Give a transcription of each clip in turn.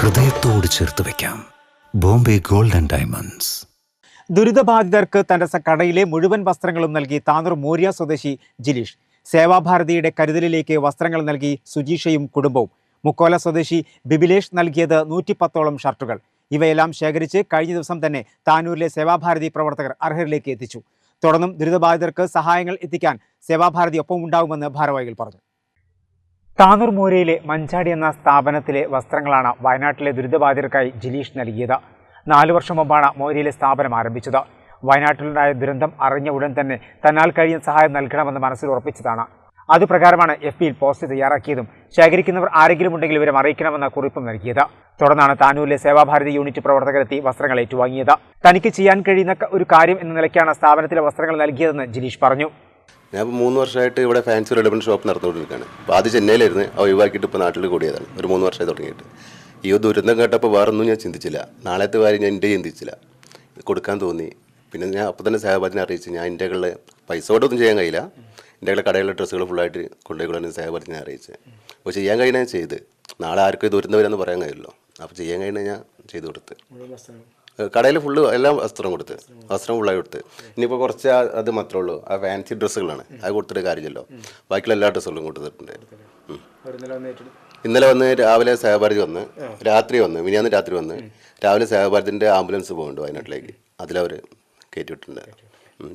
ഹൃദയത്തോട് ചേർത്ത് വെക്കാം. Bombay gold and diamonds. ദുരിതബാധിതർക്ക് തന്റെ കടയിലെ മുഴുവൻ വസ്ത്രങ്ങളും നൽകി താനൂർ മോര്യ സ്വദേശി ജിലീഷ്. സേവാഭാരതിയുടെ കരുതലിലേക്ക് വസ്ത്രങ്ങൾ നൽകി സുജീഷയും കുടുംബവും. മുക്കോല സ്വദേശി ബിബിലേഷ് നൽകിയത് നൂറ്റിപ്പത്തോളം ഷർട്ടുകൾ. ഇവയെല്ലാം ശേഖരിച്ച് കഴിഞ്ഞ ദിവസം തന്നെ താനൂരിലെ സേവാഭാരതി പ്രവർത്തകർ അർഹരിലേക്ക് എത്തിച്ചു. തുടർന്നും ദുരിതബാധിതർക്ക് സഹായങ്ങൾ എത്തിക്കാൻ സേവാഭാരതി ഒപ്പം ഉണ്ടാകുമെന്ന് ഭാരവാഹികൾ പറഞ്ഞു. താനൂർ മൂരയിലെ മഞ്ചാടി എന്ന സ്ഥാപനത്തിലെ വസ്ത്രങ്ങളാണ് വയനാട്ടിലെ ദുരിതബാധിതർക്കായി ജിലീഷ് നൽകിയത്. നാലു വർഷം മുമ്പാണ് മോരിയിലെ സ്ഥാപനം ആരംഭിച്ചത്. വയനാട്ടിലുണ്ടായ ദുരന്തം അറിഞ്ഞ ഉടൻ തന്നെ തന്നാൽ കഴിയുന്ന സഹായം നൽകണമെന്ന് മനസ്സിൽ ഉറപ്പിച്ചതാണ്. അതുപ്രകാരമാണ് എഫ് പിയിൽ പോസ്റ്റ് തയ്യാറാക്കിയതും ശേഖരിക്കുന്നവർ ആരെങ്കിലും ഉണ്ടെങ്കിൽ ഇവരെ അറിയിക്കണമെന്ന കുറിപ്പും നൽകിയത്. തുടർന്നാണ് താനൂരിലെ സേവാഭാരതി യൂണിറ്റ് പ്രവർത്തകരെത്തി വസ്ത്രങ്ങൾ ഏറ്റുവാങ്ങിയത്. തനിക്ക് ചെയ്യാൻ കഴിയുന്ന ഒരു കാര്യം എന്ന നിലയ്ക്കാണ് സ്ഥാപനത്തിലെ വസ്ത്രങ്ങൾ നൽകിയതെന്ന് ജിനീഷ് പറഞ്ഞു. ഞാൻ ഇപ്പോൾ മൂന്ന് വർഷമായിട്ട് ഇവിടെ ഫാൻസി റെഡിമെന്റ് ഷോപ്പ് നടന്നുകൊണ്ടിരിക്കുകയാണ്. അപ്പോൾ ആദ്യം ചെന്നൈയിലായിരുന്നു ആ ഒഴിവാക്കിയിട്ട് ഇപ്പോൾ നാട്ടിൽ കൂടിയതാണ്. ഒരു മൂന്ന് വർഷമായി തുടങ്ങിയിട്ട്. ഈ ദുരന്തം കേട്ടപ്പോൾ വേറൊന്നും ഞാൻ ചിന്തിച്ചില്ല. നാളത്തെ കാര്യം ഞാൻ എന്റെ ചിന്തിച്ചില്ല. കൊടുക്കാൻ തോന്നി. പിന്നെ ഞാൻ അപ്പോൾ തന്നെ സഹപാഠിനെ അറിയിച്ച് ഞാൻ എന്റെ കളിൽ പൈസ കൊണ്ടൊന്നും ചെയ്യാൻ കഴിയില്ല. എന്റെ കയ്യിലെ കടയിലെ ഡ്രസ്സുകൾ ഫുള്ളായിട്ട് കൊണ്ടുപോയി സഹപാഠിനെ അറിയിച്ച്. അപ്പോൾ ചെയ്യാൻ കഴിയുന്ന ഞാൻ ചെയ്ത്. നാളെ ആർക്കും ദുരന്തം വരാമെന്ന് പറയാൻ കഴിയില്ലല്ലോ. അപ്പോൾ ചെയ്യാൻ കഴിയുന്ന ഞാൻ ചെയ്തു കൊടുത്ത്. കടയിൽ ഫുള്ള് എല്ലാം വസ്ത്രം കൊടുത്ത്. വസ്ത്രം ഫുള്ളായി കൊടുത്ത്. ഇനിയിപ്പോൾ കുറച്ച് അത് മാത്രമേ ഉള്ളൂ. ആ ഫാൻസി ഡ്രസ്സുകളാണ് അത് കൊടുത്തിട്ട് കാര്യമില്ലല്ലോ. ബാക്കിയുള്ള എല്ലാ ഡ്രസ്സുകളും കൊടുത്തിട്ടുണ്ട്. ഇന്നലെ വന്ന് രാവിലെ സഹഭാരതി വന്ന് രാത്രി വന്ന് മിനിയാന്ന് രാത്രി വന്ന് രാവിലെ സഹഭാരതിന്റെ ആംബുലൻസ് പോകുന്നുണ്ട് വയനാട്ടിലേക്ക്. അതിലവർ കയറ്റി വിട്ടിട്ടുണ്ട്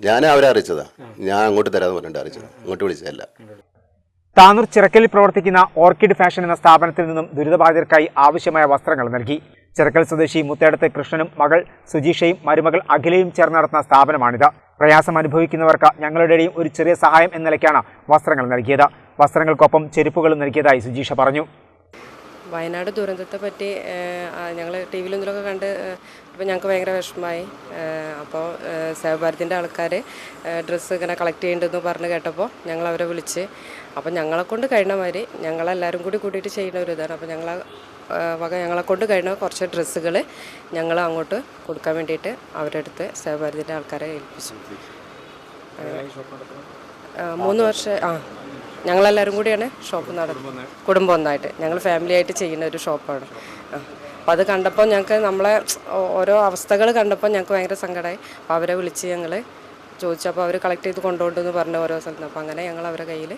ഞാൻ അവരെ അറിയിച്ചതാ. ഞാൻ അങ്ങോട്ട് തരാമെന്ന് പറഞ്ഞിട്ട് അറിയിച്ചത്. അങ്ങോട്ട് വിളിച്ചതല്ല. താനൂർ ചിറക്കലിൽ പ്രവർത്തിക്കുന്ന ഓർക്കിഡ് ഫാഷൻ എന്ന സ്ഥാപനത്തിൽ നിന്നും ദുരിതബാധിതർക്കായി ആവശ്യമായ വസ്ത്രങ്ങൾ നൽകി. ചിറക്കൽ സ്വദേശി മുത്തേടത്ത് കൃഷ്ണനും മകൾ സുജീഷയും മരുമകൾ അഖിലയും ചേർന്ന് നടത്തുന്ന സ്ഥാപനമാണിത്. പ്രയാസം അനുഭവിക്കുന്നവർക്ക് ഞങ്ങളുടെയും ഒരു ചെറിയ സഹായം എന്ന നിലയ്ക്കാണ് വസ്ത്രങ്ങൾ നൽകിയത്. വസ്ത്രങ്ങൾക്കൊപ്പം ചെരുപ്പുകളും നൽകിയതായി സുജീഷ പറഞ്ഞു. വയനാട് ദുരന്തത്തെ പറ്റി ഞങ്ങൾ ടി വിയിലും ഇതിലൊക്കെ കണ്ട് അപ്പോൾ ഞങ്ങൾക്ക് ഭയങ്കര വിഷമമായി. അപ്പോൾ സേവഭാരതിന്റെ ആൾക്കാർ ഡ്രസ്സ് ഇങ്ങനെ കളക്ട് ചെയ്യേണ്ടതെന്ന് പറഞ്ഞ് കേട്ടപ്പോൾ ഞങ്ങൾ അവരെ വിളിച്ച് അപ്പോൾ ഞങ്ങളെ കൊണ്ട് കഴിയണ മാതിരി ഞങ്ങളെല്ലാവരും കൂടി കൂട്ടിയിട്ട് ചെയ്യുന്ന ഒരു ഇതാണ്. അപ്പോൾ ഞങ്ങൾ വക ഞങ്ങളെ കൊണ്ട് കഴിയുന്ന കുറച്ച് ഡ്രസ്സുകൾ ഞങ്ങൾ അങ്ങോട്ട് കൊടുക്കാൻ വേണ്ടിയിട്ട് അവരുടെ അടുത്ത് സേവഭാരതിന്റെ ആൾക്കാരെ ഏൽപ്പിച്ചു. മൂന്ന് വർഷം ആ ഞങ്ങളെല്ലാവരും കൂടിയാണ് ഷോപ്പ് നടത്തുന്നത് കുടുംബം ഒന്നായിട്ട്. ഞങ്ങൾ ഫാമിലി ആയിട്ട് ചെയ്യുന്ന ഒരു ഷോപ്പാണ്. അപ്പം അത് കണ്ടപ്പോൾ ഞങ്ങൾക്ക് നമ്മളെ ഓരോ അവസ്ഥകൾ കണ്ടപ്പോൾ ഞങ്ങൾക്ക് ഭയങ്കര സങ്കടമായി അപ്പോൾ അവരെ വിളിച്ച് ഞങ്ങൾ ചോദിച്ചപ്പോൾ അവർ കളക്ട് ചെയ്ത് കൊണ്ടുപോകുന്നു പറഞ്ഞ ഓരോ സ്ഥലത്ത് അപ്പോൾ അങ്ങനെ ഞങ്ങൾ അവരുടെ കയ്യിൽ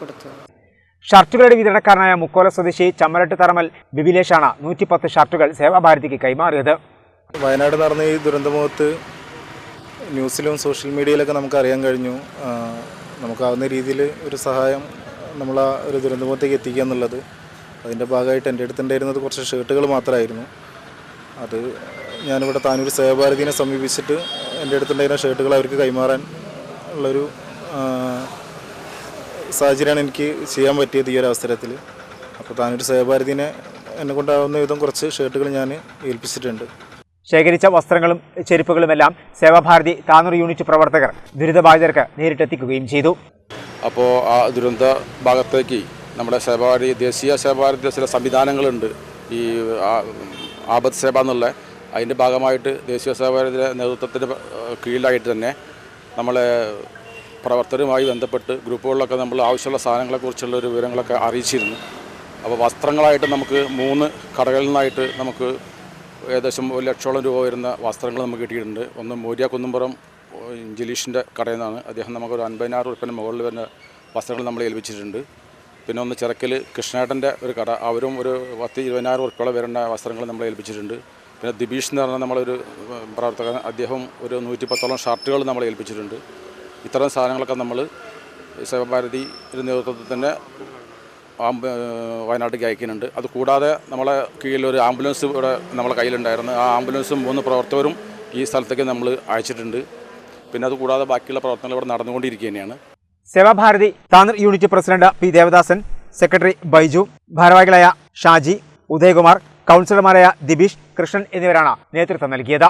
കൊടുത്തു. ഷർട്ടുകളുടെ വിതരണക്കാരനായ മുക്കോല സ്വദേശി ചമ്മരട്ട് തറമൽ ബിബിലേഷാണ് നൂറ്റിപ്പത്ത് ഷർട്ടുകൾ സേവാഭാരതിക്ക് കൈമാറിയത്. വയനാട് നടന്ന ഈ ദുരന്തമുഖത്ത് ന്യൂസിലും സോഷ്യൽ മീഡിയയിലൊക്കെ നമുക്ക് അറിയാൻ കഴിഞ്ഞു. നമുക്കാവുന്ന രീതിയിൽ ഒരു സഹായം നമ്മൾ ആ ഒരു ദുരന്തമുഖത്തേക്ക് എത്തിക്കുക എന്നുള്ളത്. അതിന്റെ ഭാഗമായിട്ട് എന്റെ അടുത്തുണ്ടായിരുന്നത് കുറച്ച് ഷർട്ടുകൾ മാത്രമായിരുന്നു. അത് ഞാനിവിടെ താനൂർ സേവാഭാരതിനെ സമീപിച്ചിട്ട് എന്റെ അടുത്തുണ്ടായിരുന്ന ഷർട്ടുകൾ അവർക്ക് കൈമാറാൻ ഉള്ളൊരു സാഹചര്യമാണ് എനിക്ക് ചെയ്യാൻ പറ്റിയത് ഈ ഒരു അവസരത്തിൽ. അപ്പോൾ താനൊരു സേവാഭാരതിനെ എന്നെ കൊണ്ടാവുന്ന വിധം കുറച്ച് ഷർട്ടുകൾ ഞാൻ ഏൽപ്പിച്ചിട്ടുണ്ട്. ശേഖരിച്ച വസ്ത്രങ്ങളും ചെരുപ്പുകളുമെല്ലാം സേവാഭാരതി താനൂർ യൂണിറ്റ് പ്രവർത്തകർ ദുരിതബാധിതർക്ക് നേരിട്ടെത്തിക്കുകയും ചെയ്തു. അപ്പോൾ ആ ദുരന്ത ഭാഗത്തേക്ക് നമ്മുടെ സേവാഭാരതി ദേശീയ സേവാഭാരതി ചില സംവിധാനങ്ങളുണ്ട്. ഈ ആപത് സേവ എന്നുള്ള അതിന്റെ ഭാഗമായിട്ട് ദേശീയ സേവാഭാരതിയുടെ നേതൃത്വത്തിന്റെ കീഴിലായിട്ട് തന്നെ നമ്മളെ പ്രവർത്തകരുമായി ബന്ധപ്പെട്ട് ഗ്രൂപ്പുകളിലൊക്കെ നമ്മൾ ആവശ്യമുള്ള സാധനങ്ങളെക്കുറിച്ചുള്ള ഒരു വിവരങ്ങളൊക്കെ അറിയിച്ചിരുന്നു. അപ്പോൾ വസ്ത്രങ്ങളായിട്ട് നമുക്ക് മൂന്ന് കടകളിൽ നിന്നായിട്ട് നമുക്ക് ഏകദേശം ഒരു ലക്ഷോളം രൂപ വരുന്ന വസ്ത്രങ്ങൾ നമുക്ക് കിട്ടിയിട്ടുണ്ട്. ഒന്ന് മൂര്യ കുന്നുംപുറം ജലീഷിന്റെ കടയിൽ നിന്നാണ്. അദ്ദേഹം നമുക്കൊരു അൻപതിനായിരം ഉറുപ്പിന്റെ മുകളിൽ വരുന്ന വസ്ത്രങ്ങൾ നമ്മൾ ഏൽപ്പിച്ചിട്ടുണ്ട്. പിന്നെ ഒന്ന് ചിറക്കൽ കൃഷ്ണേട്ടന്റെ ഒരു കട. അവരും ഒരു പത്ത് ഇരുപതിനായിരം ഉറുപ്പിയോളം വരുന്ന വസ്ത്രങ്ങൾ നമ്മൾ ഏൽപ്പിച്ചിട്ടുണ്ട്. പിന്നെ ദിബീഷ് എന്ന് പറഞ്ഞാൽ നമ്മളൊരു പ്രവർത്തകൻ. അദ്ദേഹം ഒരു നൂറ്റി പത്തോളം ഷർട്ടുകൾ നമ്മൾ ഏൽപ്പിച്ചിട്ടുണ്ട്. ഇത്തരം സാധനങ്ങളൊക്കെ നമ്മൾ സേവാഭാരതി ഒരു നേതൃത്വത്തിൽ തന്നെ വയനാട്ടിലേക്ക് അയക്കുന്നുണ്ട്. അത് കൂടാതെ നമ്മളെ കീഴിൽ ഒരു ആംബുലൻസ് ഇവിടെ നമ്മളെ കയ്യിലുണ്ടായിരുന്നു. ആ ആംബുലൻസും മൂന്ന് പ്രവർത്തകരും ഈ സ്ഥലത്തേക്ക് നമ്മൾ അയച്ചിട്ടുണ്ട്. പിന്നെ അത് കൂടാതെ ബാക്കിയുള്ള പ്രവർത്തനങ്ങൾ ഇവിടെ നടന്നുകൊണ്ടിരിക്കുക തന്നെയാണ് Sevabharathi Tanur unit president P Devadasan secretary Baiju ഭാരവാഹികളായ ഷാജി ഉദയകുമാർ കൗൺസിലർമാരായ ദിബീഷ് കൃഷ്ണൻ എന്നിവരാണ് നേതൃത്വം നൽകിയത്.